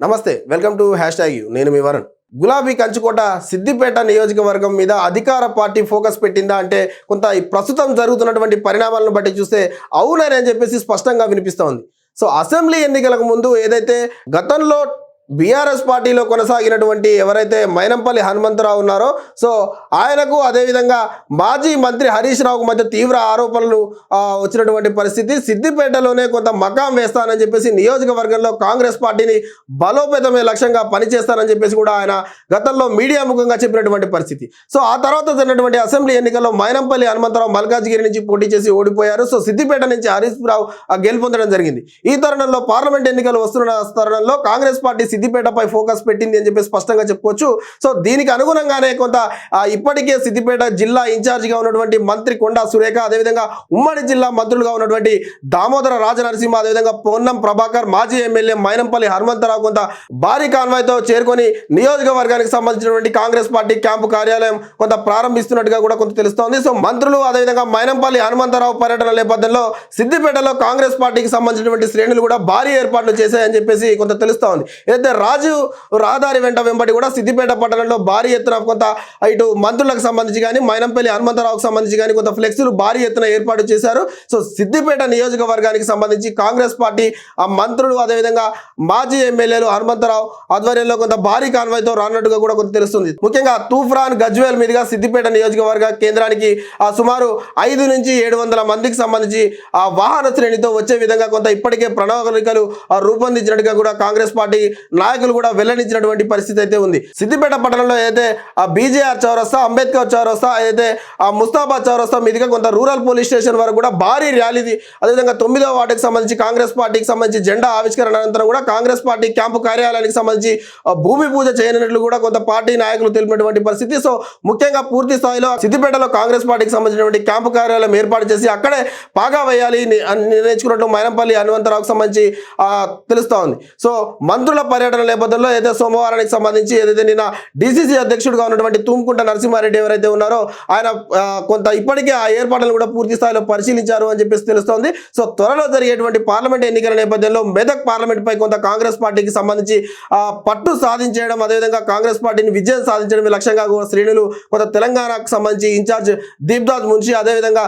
నమస్తే welcome to hashtag you. నేను మీ వరుణ్. గులాబీ కంచుకోట సిద్దిపేట నియోజకవర్గం మీద అధికార పార్టీ ఫోకస్ పెట్టిందా అంటే కొంత ఈ ప్రస్తుతం జరుగుతున్నటువంటి పరిణామాలను బట్టి చూస్తే అవునని చెప్పేసి స్పష్టంగా వినిపిస్తోంది సో అసెంబ్లీ ఎన్నికలకు ముందు ఏదైతే గతంలో బీఆర్ఎస్ పార్టీలో కొనసాగినటువంటి ఎవరైతే మైనంపల్లి హనుమంతరావు ఉన్నారో సో ఆయనకు అదేవిధంగా మాజీ మంత్రి హరీష్ రావుకు మధ్య తీవ్ర ఆరోపణలు వచ్చినటువంటి పరిస్థితి. సిద్దిపేటలోనే కొంత మకాం వేస్తానని చెప్పేసి నియోజకవర్గంలో కాంగ్రెస్ పార్టీని బలోపేతమే లక్ష్యంగా పనిచేస్తానని చెప్పేసి కూడా ఆయన గతంలో మీడియా ముఖంగా చెప్పినటువంటి పరిస్థితి. సో ఆ తర్వాత జరిగినటువంటి అసెంబ్లీ ఎన్నికల్లో మైనంపల్లి హనుమంతరావు మల్కాజ్గిరి నుంచి పోటీ చేసి ఓడిపోయారు. సో సిద్దిపేట నుంచి హరీష్ రావు ఆ, గెలుపొందడం జరిగింది. ఈ తరుణంలో పార్లమెంట్ ఎన్నికలు వస్తున్న తరుణంలో కాంగ్రెస్ పార్టీ సిద్దిపేటపై ఫోకస్ పెట్టింది అని చెప్పేసి స్పష్టంగా చెప్పుకోవచ్చు. సో దీనికి అనుగుణంగానే కొంత ఇప్పటికే సిద్దిపేట జిల్లా ఇన్ఛార్జిగా ఉన్నటువంటి మంత్రి కొండా సురేఖ అదేవిధంగా ఉమ్మడి జిల్లా మంత్రులుగా ఉన్నటువంటి దామోదర రాజనరసింహ అదేవిధంగా పొన్నం ప్రభాకర్ మాజీ ఎమ్మెల్యే మైనంపల్లి హనుమంతరావు కొంత భారీ కాన్వాయ్తో చేరుకొని నియోజకవర్గానికి సంబంధించినటువంటి కాంగ్రెస్ పార్టీ క్యాంపు కార్యాలయం కొంత ప్రారంభిస్తున్నట్టుగా కూడా కొంత తెలుస్తోంది. సో మంత్రులు అదేవిధంగా మైనంపల్లి హనుమంతరావు పర్యటన నేపథ్యంలో సిద్దిపేటలో కాంగ్రెస్ పార్టీకి సంబంధించినటువంటి శ్రేణులు కూడా భారీ ఏర్పాట్లు చేశాయని చెప్పేసి కొంత తెలుస్తోంది. ఏదైతే రాజు రహదారి వెంట వెంబడి కూడా సిద్దిపేట పట్టణంలో భారీ ఎత్తున కొంత ఇటు మంత్రులకు సంబంధించి కానీ మైనంపల్లి హనుమంతరావుకు సంబంధించి కానీ కొంత ఫ్లెక్సీలు భారీ ఎత్తున ఏర్పాటు చేశారు. సో సిద్దిపేట నియోజకవర్గానికి సంబంధించి కాంగ్రెస్ పార్టీ ఆ మంత్రులు అదేవిధంగా మాజీ ఎమ్మెల్యేలు హనుమంతరావు ఆధ్వర్యంలో కొంత భారీ కాన్వాయ్తో రానున్నట్టుగా కూడా కొంత తెలుస్తుంది. ముఖ్యంగా తూఫ్రాన్ గజ్వేల్ మీదుగా సిద్దిపేట నియోజకవర్గ కేంద్రానికి ఆ సుమారు ఐదు నుంచి ఏడు వందల మందికి సంబంధించి ఆ వాహన శ్రేణితో వచ్చే విధంగా కొంత ఇప్పటికే ప్రణాళికలు రూపొందించినట్టుగా కూడా కాంగ్రెస్ పార్టీ నాయకులు కూడా వెల్లడించినటువంటి పరిస్థితి అయితే ఉంది. సిద్దిపేట పట్టణంలో అయితే ఆ బీజేఆర్ చౌరస్తా అంబేద్కర్ చౌరస్తా అయితే ఆ ముస్తాబాద్ చౌరస్తా మీదుగా కొంత రూరల్ పోలీస్ స్టేషన్ వరకు కూడా భారీ ర్యాలీది అదేవిధంగా తొమ్మిదో వాటికి సంబంధించి కాంగ్రెస్ పార్టీకి సంబంధించి జెండా ఆవిష్కరణ అనంతరం కూడా కాంగ్రెస్ పార్టీ క్యాంపు కార్యాలయానికి సంబంధించి భూమి పూజ చేయనున్నట్లు కూడా కొంత పార్టీ నాయకులు తెలిపినటువంటి పరిస్థితి. సో ముఖ్యంగా పూర్తి స్థాయిలో సిద్దిపేటలో కాంగ్రెస్ పార్టీకి సంబంధించినటువంటి క్యాంపు కార్యాలయం ఏర్పాటు చేసి అక్కడే పాగా వేయాలి అని నిర్ణయించుకున్నట్టు మైనంపల్లి హనుమంతరావుకు సంబంధించి తెలుస్తోంది. సో మంత్రుల పర్యటన నేపథ్యంలో ఏదైతే సోమవారానికి సంబంధించి ఏదైతే నిన్న డిసిసి అధ్యక్షుడిగా ఉన్నటువంటి తుమ్కుంట నరసింహారెడ్డి ఎవరైతే ఉన్నారో ఆయన కొంత ఇప్పటికే ఆ ఏర్పాట్లను కూడా పూర్తి స్థాయిలో పరిశీలించారు అని చెప్పేసి తెలుస్తోంది. సో త్వరలో జరిగేటువంటి పార్లమెంట్ ఎన్నికల నేపథ్యంలో మెదక్ పార్లమెంట్ పై కొంత కాంగ్రెస్ పార్టీకి సంబంధించి పట్టు సాధించడం అదేవిధంగా కాంగ్రెస్ పార్టీని విజయం సాధించడం లక్ష్యంగా కూడా శ్రేణులు కొంత తెలంగాణకు సంబంధించి ఇన్ఛార్జ్ దీప్దాజ్ మున్షి అదేవిధంగా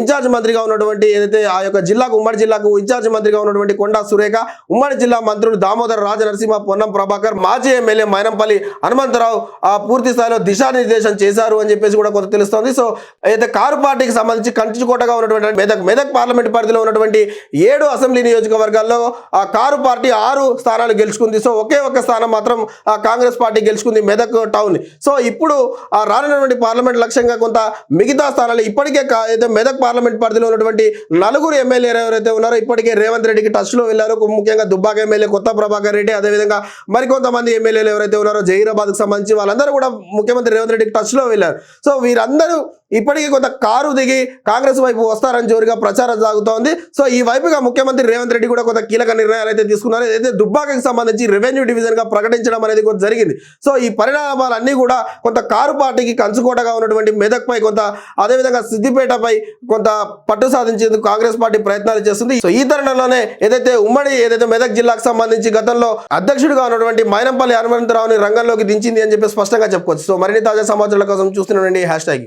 ఇన్ఛార్జ్ మంత్రిగా ఉన్నటువంటి ఏదైతే ఆ యొక్క జిల్లాకు ఉమ్మడి జిల్లాకు ఇన్ఛార్జ్ మంత్రిగా ఉన్నటువంటి కొండా సురేఖ ఉమ్మడి జిల్లా మంత్రులు దామోదర రాజ నరసింహ పొన్నం ప్రభాకర్ మాజీ ఎమ్మెల్యే మైనంపల్లి హనుమంతరావు ఆ పూర్తి స్థాయిలో దిశానిర్దేశం చేశారు అని చెప్పేసి కూడా కొంత తెలుస్తోంది. సో అయితే కారు పార్టీకి సంబంధించి కంచుకోటగా ఉన్నటువంటి మెదక్ మెదక్ పార్లమెంట్ పరిధిలో ఉన్నటువంటి ఏడు అసెంబ్లీ నియోజకవర్గాల్లో ఆ కారు పార్టీ ఆరు స్థానాలు గెలుచుకుంది. సో ఒకే ఒక్క స్థానం మాత్రం ఆ కాంగ్రెస్ పార్టీ గెలుచుకుంది మెదక్ టౌన్. సో ఇప్పుడు ఆ రానున్నటువంటి పార్లమెంట్ లక్ష్యంగా కొంత మిగతా స్థానాలు ఇప్పటికే అయితే మెదక్ పార్లమెంట్ పరిధిలో ఉన్నటువంటి నలుగురు ఎమ్మెల్యేలు ఎవరైతే ఉన్నారో ఇప్పటికే రేవంత్ రెడ్డికి టచ్లో వెళ్ళారు. ముఖ్యంగా దుబ్బాక ఎమ్మెల్యే కొత్త ప్రభాకర్ రెడ్డి అదేవిధంగా మరికొంతమంది ఎమ్మెల్యేలు ఎవరైతే ఉన్నారో జహీరాబాద్కు సంబంధించి వాళ్ళందరూ కూడా ముఖ్యమంత్రి రేవంత్ రెడ్డికి టచ్లో వెళ్ళారు. సో వీరందరూ ఇప్పటికీ కొంత కారు దిగి కాంగ్రెస్ వైపు వస్తారని జోరుగా ప్రచారం సాగుతోంది. సో ఈ వైపుగా ముఖ్యమంత్రి రేవంత్ రెడ్డి కూడా కొంత కీలక నిర్ణయాలు అయితే తీసుకున్నారు. ఏదైతే దుబ్బాకకి సంబంధించి రెవెన్యూ డివిజన్గా ప్రకటించడం అనేది కొంత జరిగింది. సో ఈ పరిణామాలన్నీ కూడా కొంత కారు పార్టీకి కంచుకోటగా ఉన్నటువంటి మెదక్ పై కొంత అదేవిధంగా సిద్దిపేటపై కొంత పట్టు సాధించేందుకు కాంగ్రెస్ పార్టీ ప్రయత్నాలు చేస్తుంది. సో ఈ తరుణంలోనే ఏదైతే ఉమ్మడి ఏదైతే మెదక్ జిల్లాకు సంబంధించి గతంలో అధ్యక్షుడిగా ఉన్నటువంటి మైనంపల్లి హనుమంతరావుని రంగంలోకి దించింది అని చెప్పి స్పష్టంగా చెప్పుకోవచ్చు. సో మరిన్ని తాజా సమాచారాల కోసం చూస్తున్నానండి హ్యాష్ ట్యాగ్.